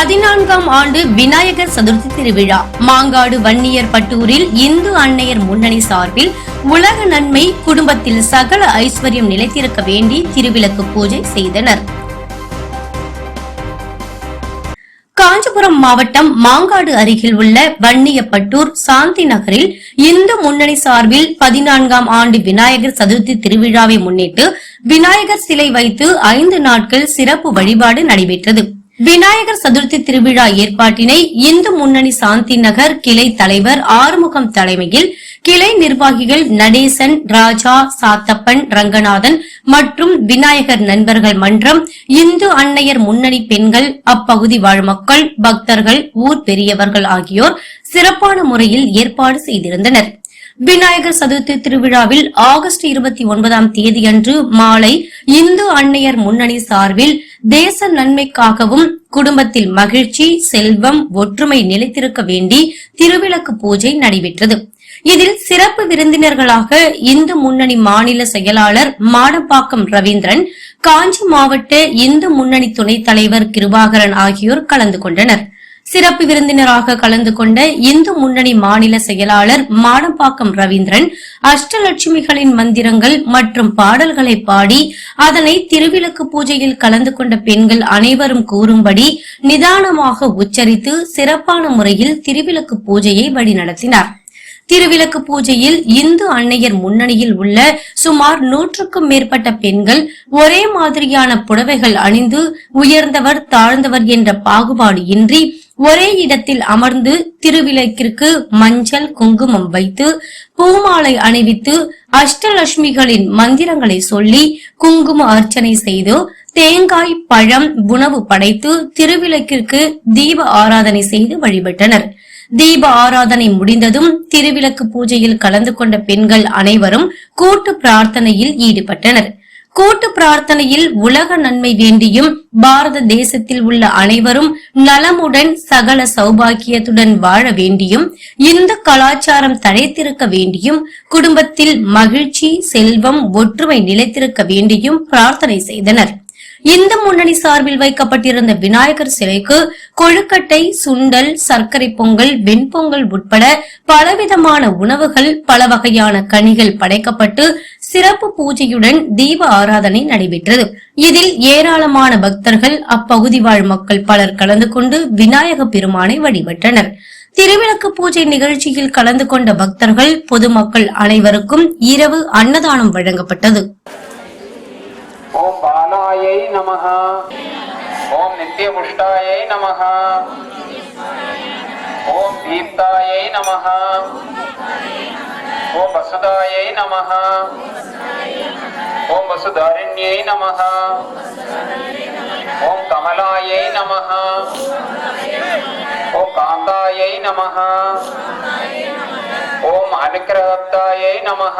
பதினான்காம் ஆண்டு விநாயகர் சதுர்த்தி திருவிழா. மாங்காடு வன்னியர் பட்டூரில் இந்து அன்னையர் முன்னணி சார்பில் உலக நன்மை குடும்பத்தில் சகல ஐஸ்வர்யம் நிலைத்திருக்க வேண்டி திருவிளக்கு பூஜை செய்தனர். காஞ்சிபுரம் மாவட்டம் மாங்காடு அருகில் உள்ள வன்னியப்பட்டூர் சாந்தி நகரில் இந்து முன்னணி சார்பில் பதினான்காம் ஆண்டு விநாயகர் சதுர்த்தி திருவிழாவை முன்னிட்டு விநாயகர் சிலை வைத்து ஐந்து நாட்கள் சிறப்பு வழிபாடு நடைபெற்றது. விநாயகர் சதுர்த்தி திருவிழா ஏற்பாட்டினை இந்து முன்னணி சாந்தி நகர் கிளை தலைவர் ஆறுமுகம் தலைமையில் கிளை நிர்வாகிகள் நடேசன் ராஜா சாத்தப்பன் ரங்கநாதன் மற்றும் விநாயகர் நண்பர்கள் மன்றம் இந்து அன்னையர் முன்னணி பெண்கள் அப்பகுதி வாழ் மக்கள் பக்தர்கள் ஊர் பெரியவர்கள் ஆகியோர் சிறப்பான முறையில் ஏற்பாடு செய்திருந்தனர். விநாயகர் சதுர்த்தி திருவிழாவில் ஆகஸ்ட் இருபத்தி ஒன்பதாம் தேதியன்று மாலை இந்து அன்னையர் முன்னணி சார்பில் தேச நன்மைக்காகவும் குடும்பத்தில் மகிழ்ச்சி செல்வம் ஒற்றுமை நிலைத்திருக்க வேண்டி திருவிளக்கு பூஜை நடைபெற்றது. இதில் சிறப்பு விருந்தினர்களாக இந்து முன்னணி மாநில செயலாளர் மாடப்பாக்கம் ரவீந்திரன் காஞ்சி மாவட்ட இந்து முன்னணி துணைத் தலைவர் கிருபாகரன் ஆகியோர் கலந்து கொண்டனர். சிறப்பு விருந்தினராக கலந்து கொண்ட இந்து முன்னணி மாநில செயலாளர் மாடம்பாக்கம் ரவீந்திரன் அஷ்டலட்சுமிகளின் மந்திரங்கள் மற்றும் பாடல்களை பாடி அதனை திருவிளக்கு பூஜையில் கலந்து கொண்ட பெண்கள் அனைவரும் கூறும்படி நிதானமாக உச்சரித்து சிறப்பான முறையில் திருவிளக்கு பூஜையை வழிநடத்தினார். திருவிளக்கு பூஜையில் இந்து அன்னையர் முன்னணியில் உள்ள சுமார் நூற்றுக்கும் மேற்பட்ட பெண்கள் ஒரே மாதிரியான புடவைகள் அணிந்து உயர்ந்தவர் தாழ்ந்தவர் என்ற பாகுபாடு இன்றி ஒரே இடத்தில் அமர்ந்து திருவிளக்கிற்கு மஞ்சள் குங்குமம் வைத்து பூமாலை அணிவித்து அஷ்டலட்சுமிகளின் மந்திரங்களை சொல்லி குங்கும அர்ச்சனை செய்து தேங்காய் பழம் உணவு படைத்து திருவிளக்கிற்கு தீப ஆராதனை செய்து வழிபட்டனர். தீப ஆராதனை முடிந்ததும் திருவிளக்கு பூஜையில் கலந்து கொண்ட பெண்கள் அனைவரும் கூட்டு பிரார்த்தனையில் ஈடுபட்டனர். கூட்டு பிரார்த்தனையில் உலக நன்மை வேண்டியும் பாரத தேசத்தில் உள்ள அனைவரும் நலமுடன் சகல சௌபாக்கியத்துடன் வாழ வேண்டியும் இந்து கலாச்சாரம் தழைத்திருக்க வேண்டியும் குடும்பத்தில் மகிழ்ச்சி செல்வம் ஒற்றுமை நிலைத்திருக்க வேண்டியும் பிரார்த்தனை செய்தனர். இந்து முன்னணி சார்பில் வைக்கப்பட்டிருந்த விநாயகர் சிலைக்கு கொழுக்கட்டை சுண்டல் சர்க்கரை பொங்கல் வெண்பொங்கல் உட்பட பலவிதமான உணவுகள் பல வகையான கனிகள் படைக்கப்பட்டு சிறப்பு பூஜையுடன் தீப ஆராதனை நடைபெற்றது. இதில் ஏராளமான பக்தர்கள் அப்பகுதி வாழ் மக்கள் பலர் கலந்து கொண்டு விநாயக பெருமானை வழிபட்டனர். திருவிளக்கு பூஜை நிகழ்ச்சியில் கலந்து கொண்ட பக்தர்கள் பொதுமக்கள் அனைவருக்கும் இரவு அன்னதானம் வழங்கப்பட்டது. ஓம் பாலாயை நமக ஓம் நித்திய புஷ்டாயை நமக ஓம் தீப்தாயை நமக ओम वसुदायै नमः। ओम वसुधारिण्यै नमः। ओम कमलायै नमः। ओम कान्तायै नमः। ओम अनुग्रहप्तायै नमः।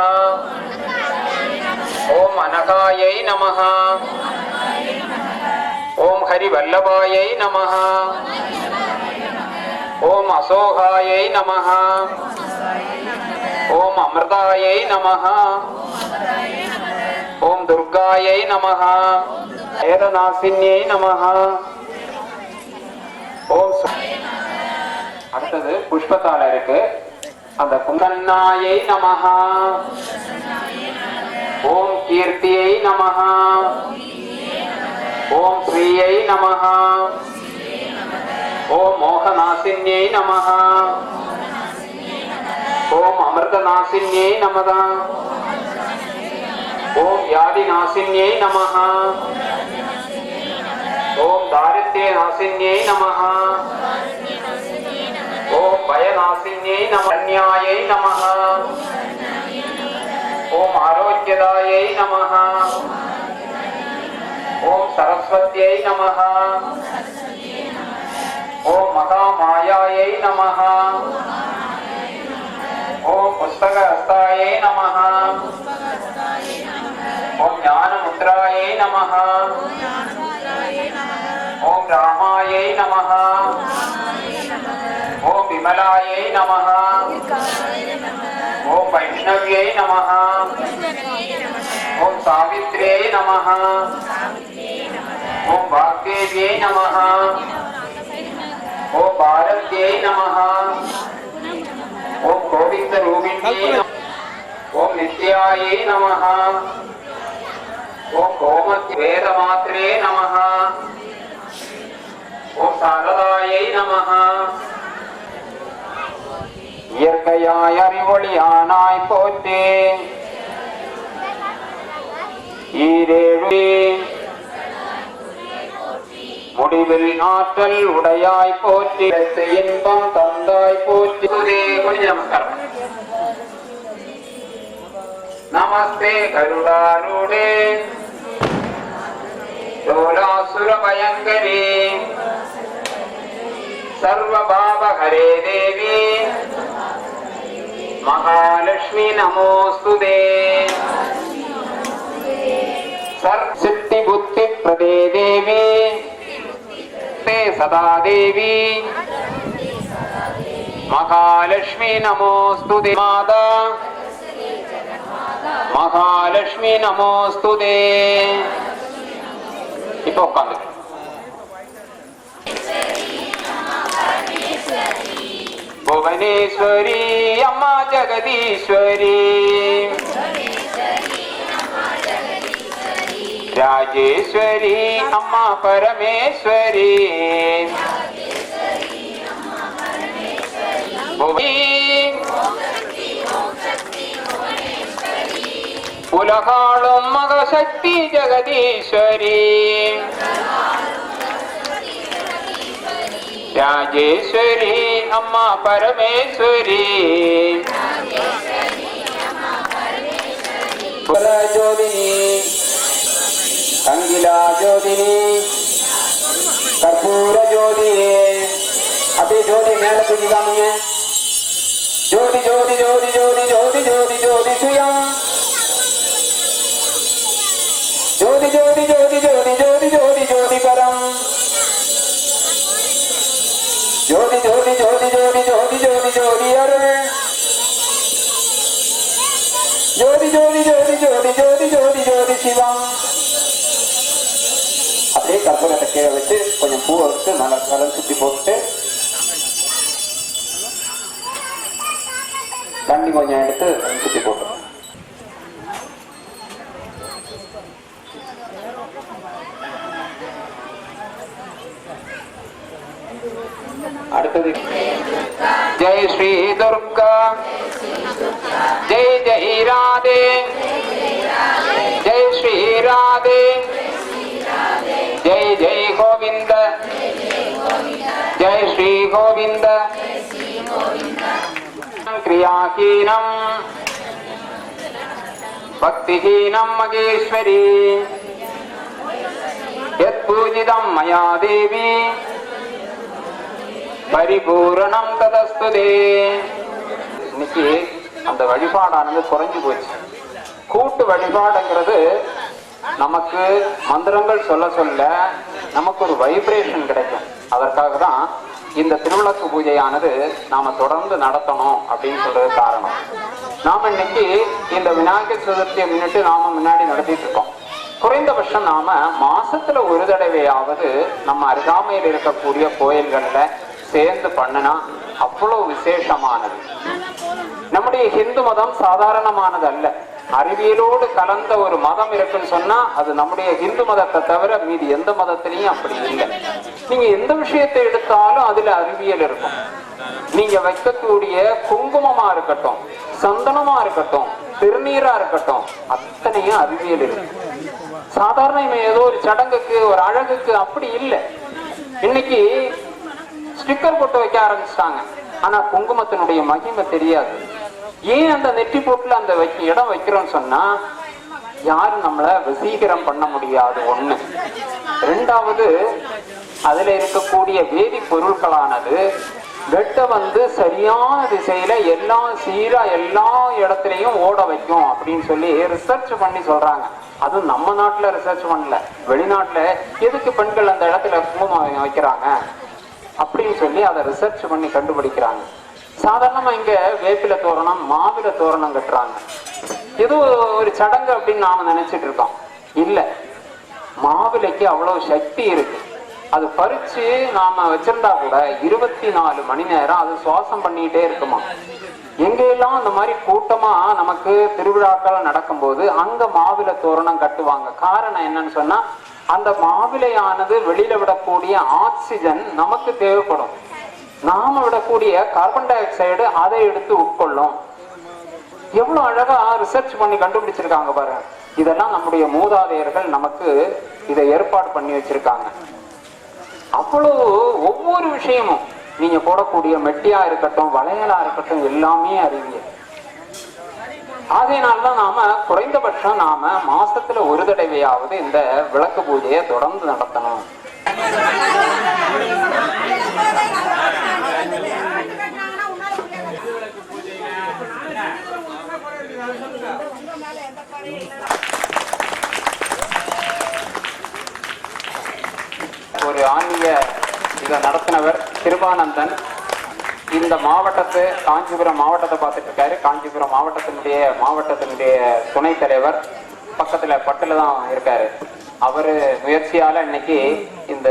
ओम अनघायै नमः। ओम हरिवल्लभायै नमः। ओम असोहायै नमः। ஓம் அமிர்தாயை நமஹா. ஓம் துர்காயை நமஹா. ஏதநாசின்யை நமஹா. ஓம் அடுத்தது புஷ்பத்தால இருக்கு. அந்த குங்கன்னாயை நமஹா. ஓம் கீர்த்தியை நமஹா. ஓம் ஸ்ரீயை நமஹா. ஓம் மோகநாசின்யை நமஹா. ஓம் அமிர்தநாசின்யை நமதா ஓம் வியாதிநாசின்யை நமஹா ஓம் தாரித்யநாசின்யை நமஹா ஓம் பயநாசின்யை நம கன்யாயை நமஹா ஓம் ஆரோக்கியதாயை நமஹ ஓம் சரஸ்வத்யை நமஹ ஓம் மகாமாயாயை நமஹ ஓம் புஸ்தகஹஸ்தாயை நமஹ ஓம் ஞானமுத்ராயை நமஹ ஓம் ராமாயை நமஹ ஓம் விமலாயை நமஹ ஓம் வைஷ்ணவ்யை நமஹ ஓம் சாவித்ரே நமஹ ஓம் வாக்தேவியை நமஹ ஓம் பாரத்யை நமஹ ஓம் கோவிந்த ரூபிண்யை ஓம் நித்யாயை நமஹ. ஓம் கோமத் வேதமாத்ரே நமஹ. ஓம் சாரதாயை நமஹ. இயற்கையாய் அறிவொளியானாய் போற்றே. ஈரேழு. முடிவில் ஆற்றல் உடையாய் போற்றி இன்பம் தந்தாய் போற்றி. நமஸ்தே கருடாரூடே சோலாசுரபயங்கரே சர்வபாபஹரே தேவி. மகாலட்சுமி நமோஸ்துதே. சித்தி புத்தி பிரதே தேவி. सदा देवी महालक्ष्मी नमोऽस्तु दे माता। மகாலட்சுமி நமோஸ்துதே இப்போ உட்காந்து புவனேஸ்வரி அம்மா ஜெகதீஸ்வரி ராஜேஸ்வரி அம்மா பரமேஸ்வரி. உலகாளும் மகசக்தி ஜெகதீஸ்வரி. ராஜேஸ்வரி அம்மா பரமேஸ்வரி. ஜோதினி ಅಂಗಿಲಾಜ್ಯೋತಿನಿ ಕರ್ಪೂರ ಜ್ಯೋತಿ अपनी ज्योति मेहनत की जानी है ज्योति ज्योति ज्योति ज्योति ज्योति ज्योति ज्योति सुया ज्योति ज्योति ज्योति ज्योति ज्योति ज्योति ज्योति परम ज्योति ज्योति ज्योति ज्योति ज्योति ज्योति ज्योति अरुण ज्योति ज्योति ज्योति ज्योति ज्योति ज्योति ज्योति शिवम அப்படியே கற்பூரத்தை கீழே வச்சு கொஞ்சம் பூவை வச்சு நல்லா கலர் சுற்றி போட்டு தண்ணி கொஞ்சம் எடுத்து சுற்றி போட்டோம் அடுத்தது ஜெய் ஸ்ரீ துர்கா ஜெய் ஜெய் ராதே ஜெய் ஸ்ரீ ராதே கிரியாஹீனம் பக்திஹீனம் மகேஸ்வரி. யத் பூஜிதம் மயா தேவி. பரிபூரணம் ததஸ்துதே இன்னைக்கு அந்த வழிபாடானது குறைஞ்சு போச்சு. கூட்டு வழிபாடுங்கிறது நமக்கு மந்திரங்கள் சொல்ல சொல்ல நமக்கு ஒரு வைப்ரேஷன் கிடைக்கும். அதற்காக தான் இந்த திருவிளக்கு பூஜையானது நாம தொடர்ந்து நடத்தணும் அப்படின்னு சொல்றது காரணம். நாம இன்னைக்கு இந்த விநாயகர் சதுர்த்தியை முன்னிட்டு நாம முன்னாடி நடத்திட்டு இருக்கோம். குறைந்தபட்சம் நாம மாசத்துல ஒரு தடவையாவது நம்ம அருகாமையில் இருக்கக்கூடிய கோயில்கள்ல சேர்ந்து பண்ணுனா அவ்வளவு விசேஷமானது. நம்முடைய ஹிந்து மதம் சாதாரணமானது அல்ல அறிவியலோடு கலந்த ஒரு மதம் இருக்குன்னு சொன்னா அது நம்முடைய ஹிந்து மதத்தை தவிர மீதி எந்த மதத்திலையும் அப்படி இல்லை. நீங்க எந்த விஷயத்தை எடுத்தாலும் அதுல அறிவியல் இருக்கும். நீங்க வைக்கக்கூடிய குங்குமமா இருக்கட்டும் சந்தனமா இருக்கட்டும் திருநீரா இருக்கட்டும் அத்தனையும் அறிவியல் இருக்கு. சாதாரண இவன் ஏதோ ஒரு சடங்குக்கு ஒரு அழகுக்கு அப்படி இல்லை. இன்னைக்கு ஸ்டிக்கர் போட்டு வைக்க ஆரம்பிச்சிட்டாங்க. ஆனா குங்குமத்தினுடைய மகிமை தெரியாது. ஏன் அந்த நெட்டி போட்டுல அந்த இடம் வைக்கிறோம்னு சொன்னா யாரும் நம்மளை வசீகரம் பண்ண முடியாது ஒண்ணு. ரெண்டாவது அதுல இருக்கக்கூடிய வேதி பொருட்களானது வெட்ட வந்து சரியான திசையில எல்லாம் சீரா எல்லா இடத்துலையும் ஓட வைக்கும் அப்படின்னு சொல்லி ரிசர்ச் பண்ணி சொல்றாங்க. அதுவும் நம்ம நாட்டுல ரிசர்ச் பண்ணல. வெளிநாட்டுல எதுக்கு பெண்கள் அந்த இடத்துல குங்குமம் வைக்கிறாங்க? அப்படின்னு சொல்லி அதை ரிசர்ச் பண்ணி கண்டுபிடிக்கிறாங்க. சாதாரணமா இங்க வேப்பில தோரணம் மாவில தோரணம் கட்டுறாங்க. ஏதோ ஒரு சடங்கு அப்படின்னு நாம நினைச்சிட்டு இருக்கோம். இல்ல மாவிலைக்கு அவ்வளவு சக்தி இருக்கு. அது பறிச்சு நாம வச்சிருந்தா கூட இருபத்தி நாலு மணி நேரம் அது சுவாசம் பண்ணிட்டே இருக்குமா? எங்கெல்லாம் அந்த மாதிரி கூட்டமா நமக்கு திருவிழாக்கள் நடக்கும்போது அங்க மாவில தோரணம் கட்டுவாங்க. காரணம் என்னன்னு சொன்னா அந்த மாவிலையானது வெளியில விடக்கூடிய ஆக்சிஜன் நமக்கு தேவைப்படும். நாம விடக்கூடிய கார்பன் டை ஆக்சைடு அதை எடுத்து உட்கொள்ளும். எவ்வளவு அழகா ரிசர்ச் பண்ணி கண்டுபிடிச்சிருக்காங்க பாருங்க. இதெல்லாம் நம்முடைய மூதாதையர்கள் நமக்கு இதை ஏற்பாடு பண்ணி வச்சிருக்காங்க. அவ்வளவு ஒவ்வொரு விஷயமும் நீங்க போடக்கூடிய மெட்டியா இருக்கட்டும் வளையலா இருக்கட்டும் எல்லாமே அறிவியல். ஆகையினால்தான் நாம குறைந்தபட்சம் நாம மாசத்துல ஒரு தடவையாவது இந்த விளக்கு பூஜையை தொடர்ந்து நடத்தணும். ஒரு ஆன்மீக இதை நடத்தினவர் கிருபானந்தன். இந்த மாவட்டத்து காஞ்சிபுரம் மாவட்டத்தை பார்த்துட்டு இருக்காரு. காஞ்சிபுரம் மாவட்டத்தினுடைய மாவட்டத்தினுடைய துணைத் தலைவர். பக்கத்தில் பட்டில் தான் இருக்காரு. அவர் முயற்சியால் இன்னைக்கு இந்த